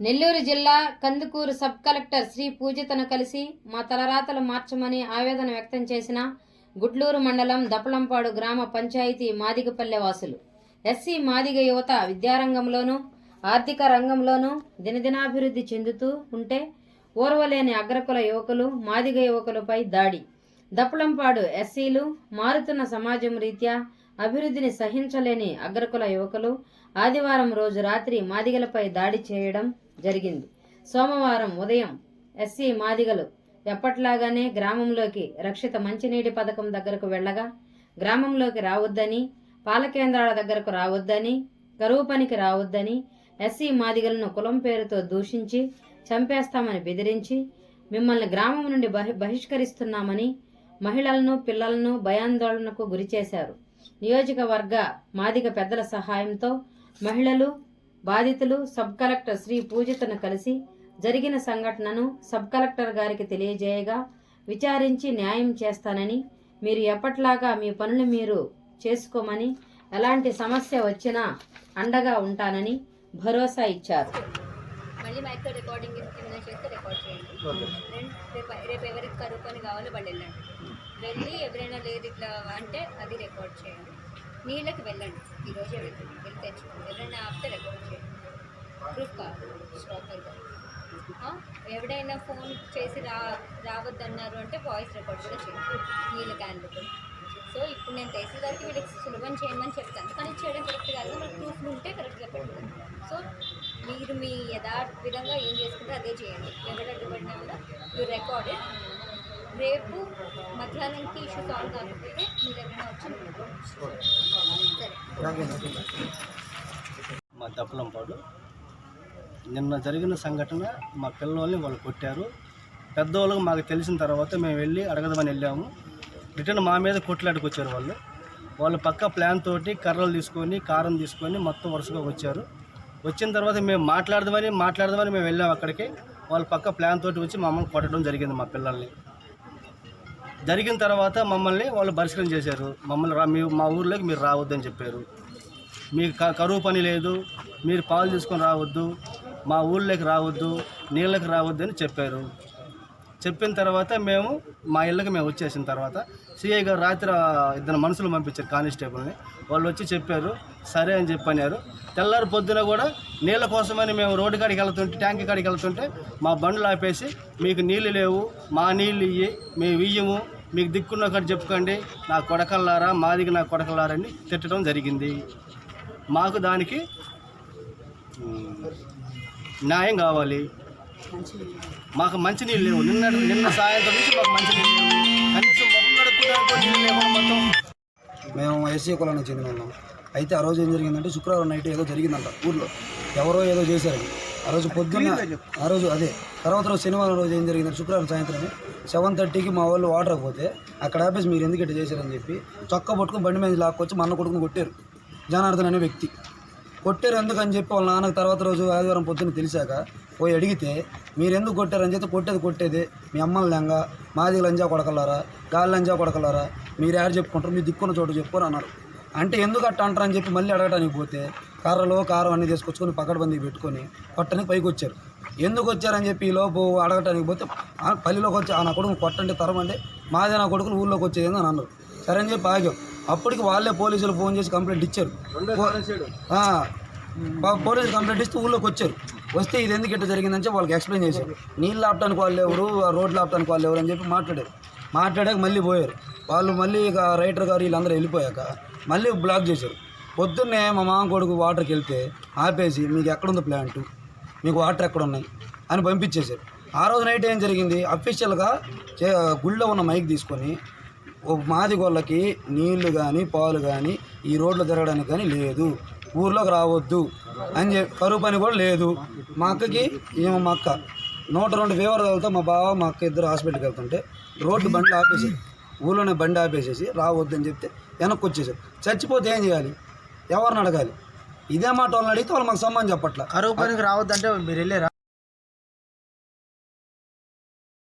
నెల్లూరు జిల్లా Kandukur sub collector Shri పూజితను కలిసి మా తలరాతలు మార్చమని ఆవేదన వ్యక్తం చేసిన గుడ్లూరు మండలం దపలంపాడు గ్రామ పంచాయతీ మాదిగపల్లె వాసులు. ఎస్సీ మాదిగ యువత విద్యారంగంలోనూ ఆర్థిక రంగంలోనూ దినదినాభివృద్ధి చెందుతూ ఉంటే ఓర్వలేని అగ్రకుల యువకులు మాదిగ యువకులపై దాడి. దప్పలంపాడు ఎస్సీలు మారుతున్న సమాజం రీత్యా అభివృద్ధిని సహించలేని అగ్రకుల యువకులు ఆదివారం రోజు రాత్రి మాదిగలపై దాడి చేయడం జరిగింది. సోమవారం ఉదయం ఎస్సీ మాదిగలు ఎప్పట్లాగానే గ్రామంలోకి రక్షిత మంచినీటి పథకం దగ్గరకు వెళ్ళగా గ్రామంలోకి రావద్దని పాల కేంద్రాల దగ్గరకు రావద్దని కరువు పనికి రావద్దని ఎస్సీ మాదిగలను కులం పేరుతో దూషించి చంపేస్తామని బెదిరించి మిమ్మల్ని గ్రామం నుండి బహి బహిష్కరిస్తున్నామని మహిళలను పిల్లలను భయాందోళనకు గురిచేశారు నియోజకవర్గ మాదిగ పెద్దల సహాయంతో మహిళలు బాధితులు సబ్ కలెక్టర్ శ్రీ పూజితను కలిసి జరిగిన సంఘటనను సబ్ కలెక్టర్ గారికి తెలియజేయగా విచారించి న్యాయం చేస్తానని మీరు ఎప్పట్లాగా మీ పనులు మీరు చేసుకోమని ఎలాంటి సమస్య వచ్చినా అండగా ఉంటానని భరోసా ఇచ్చారు. మళ్ళీ మైక్తో రికార్డింగ్ ఏమైనా చేస్తే రికార్డ్ చేయండి. రెండు రేపు రేపు ఎవరికి కరువు పని కావాలో వాళ్ళు వెళ్ళండి. వెళ్ళి ఎవరైనా లేదు ఇట్లా అంటే అది రికార్డ్ చేయండి. నీళ్ళకి వెళ్ళండి. ఈరోజే వెళ్తుంది. వెళ్ళి తెచ్చుకోండి. ఎవరైనా ఆపితే రికార్డ్ చేయండి. ప్రూఫ్ కాదు. ప్రాపర్గా ఎవడైనా ఫోన్ చేసి రా రావద్దన్నారు అంటే వాయిస్ రికార్డ్ కూడా చేయండి. నీళ్ళ క్యాన్లు కూడా. సో ఇప్పుడు నేను తెలిసేదానికి వీళ్ళకి సులభం చేయమని చెప్తాను. కానీ చేయడం కరెక్ట్ కాదు. మనకు ప్రూఫ్లు ఉంటే కరెక్ట్గా పెట్టాలి సో మీరు మీ యథార్థ విధంగా ఏం చేసుకుంటే అదే చేయండి. ఎవరు అడ్డుపడినా కూడా యూ రికార్డెడ్ రేపు మధ్యాహ్నంకి ఇష్యూ సాల్వ్ కాకపోతే మీరు ఎవరైనా వచ్చి మా దప్పలంపాడు నిన్న జరిగిన సంఘటన మా పిల్లల్ని వాళ్ళు కొట్టారు. పెద్దవాళ్ళకి మాకు తెలిసిన తర్వాత మేము వెళ్ళి అడగదామని వెళ్ళాము. రిటర్న్ మా మీద కొట్లాడికి వచ్చారు వాళ్ళు. వాళ్ళు పక్క ప్లాన్ తోటి కర్రలు తీసుకొని కారం తీసుకొని మొత్తం వరుసగా వచ్చారు. వచ్చిన తర్వాత మేము మాట్లాడదామని మాట్లాడదామని మేము వెళ్ళాము అక్కడికి. వాళ్ళు పక్క ప్లాన్ తోటి వచ్చి మమ్మల్ని కొట్టడం జరిగింది మా పిల్లల్ని. జరిగిన తర్వాత మమ్మల్ని వాళ్ళు బహిష్కరణ చేశారు. మమ్మల్ని రా మీ మా ఊర్లోకి మీరు రావద్దని చెప్పారు. మీకు కరువు పని లేదు. మీరు పాలు తీసుకొని రావద్దు. మా ఊళ్ళోకి రావద్దు. నీళ్ళకి రావద్దు అని చెప్పారు. చెప్పిన తర్వాత మేము మా ఇళ్ళకి మేము వచ్చేసిన తర్వాత సిఐ గారు రాత్రి ఇద్దరు మనుషులు పంపించారు కానిస్టేబుల్ని. వాళ్ళు వచ్చి చెప్పారు సరే అని చెప్పన్నారు తెల్లారి పొద్దున కూడా నీళ్ళ కోసమని మేము రోడ్డు కాడికి వెళ్తుంటే ట్యాంక్ కాడికి వెళ్తుంటే మా బండ్లు ఆపేసి మీకు నీళ్ళు లేవు మా నీళ్ళు ఇయ్యి మేము ఇయ్యము. మీకు దిక్కున్న కాడ చెప్పుకోండి. నా కొడకల్లారా మాదికి నా కొడకల్లారా అని తిట్టడం జరిగింది. మాకు దానికి న్యాయం కావాలి. మాకు మంచినీళ్ళు లేవు. నిన్న నిన్న సాయంత్రం నుంచి మాకు మంచినీళ్ళు లేవు. కనీసం మొహం నీళ్ళు లేవు మొత్తం మేము ఎస్సీ కులానికి చెందిన వాళ్ళం. అయితే ఆ రోజు ఏం జరిగిందంటే శుక్రవారం నైట్ ఏదో జరిగిందంట ఊర్లో. ఎవరో ఏదో చేశారు ఆ రోజు పొద్దున్న ఆ రోజు అదే తర్వాత రోజు శనివారం రోజు ఏం జరిగిందంటే శుక్రవారం సాయంత్రం సెవెన్ థర్టీకి మా వాళ్ళు వాటర్ పోతే అక్కడ ఆపేసి మీరు ఎందుకు ఇట్లా చేశారని చెప్పి చొక్కా పట్టుకుని బండి మీద లాక్కొచ్చి మన కొడుకుని కొట్టారు. జనార్దన్ అనే వ్యక్తి. కొట్టారు ఎందుకని చెప్పి వాళ్ళ నాన్నకు తర్వాత రోజు ఆదివారం పొద్దున్న తెలిసాక పోయి అడిగితే మీరు ఎందుకు కొట్టారని చెప్పి కొట్టేది కొట్టేది. మీ అమ్మల లెంగ మాది లంజా కొడకలారా గాలి లంజా కొడకలారా మీరు యారు చెప్పుకుంటారు మీరు దిక్కున్న చోటు చెప్పుకొని అన్నారు. అంటే ఎందుకు అట్ట అంటారని చెప్పి మళ్ళీ అడగడానికి పోతే కర్రలో కారం అన్ని తీసుకొచ్చుకొని పక్కడబంది పెట్టుకొని కొట్టడానికి పైకి వచ్చారు. ఎందుకు వచ్చారని చెప్పి ఈ లోపు అడగటానికి పోతే పల్లిలోకి వచ్చి ఆ నా కొడుకు కొట్టండి తరమండి మాదే నా కొడుకుని ఊళ్ళోకి వచ్చేది అని అన్నారు. సరే అని చెప్పి ఆగాం. అప్పటికి వాళ్ళే పోలీసులు ఫోన్ చేసి కంప్లైంట్ ఇచ్చారు. ఆ, పో- పోలీసు కంప్లైంట్ ఇస్తే ఊళ్ళోకి వచ్చారు. వస్తే ఇది ఎందుకు ఇట్లా జరిగిందని చెప్పి వాళ్ళకి ఎక్స్ప్లెయిన్ చేశారు. నీళ్ళు ఆపడానికి వాళ్ళు ఎవరు రోడ్లు ఆపడానికి వాళ్ళు ఎవరు అని చెప్పి మాట్లాడారు. మాట్లాడాక మళ్ళీ పోయారు. వాళ్ళు మళ్ళీ ఇక రైటర్ గారు వీళ్ళందరూ వెళ్ళిపోయాక మళ్ళీ బ్లాక్ చేశారు. పొద్దున్నే మా మామ కొడుకు వాటర్కి వెళ్తే ఆపేసి మీకు ఎక్కడుంది ప్లాంట్ మీకు వాటర్ ఎక్కడ ఉన్నాయి అని పంపించేశారు. ఆ రోజు నైట్ ఏం జరిగింది? అఫీషియల్గా గుళ్ళో ఉన్న మైక్ తీసుకొని మాది గొల్లకి నీళ్ళు కానీ పాలు కానీ ఈ రోడ్లు తిరగడానికి కానీ లేదు. ఊర్లోకి రావద్దు. అని చెప్పి కరువు పని కూడా లేదు. మా అక్కకి ఏమో మా అక్క. నూట రెండు ఫీవర్ వెళ్తా మా బావ మా అక్క ఇద్దరు హాస్పిటల్కి వెళ్తుంటే రోడ్డు బండి ఆపేసి ఊళ్ళోనే బండి ఆపేసేసి రావద్దని చెప్తే వెనక్కి వచ్చేసారు చచ్చిపోతే ఏం చేయాలి? ఎవరిని అడగాలి? ఇదే మాట వాళ్ళని అడిగితే వాళ్ళు మనకు సంబంధం చెప్పట్ల. కరువు పనికి రావద్దంటే మీరు వెళ్ళారా?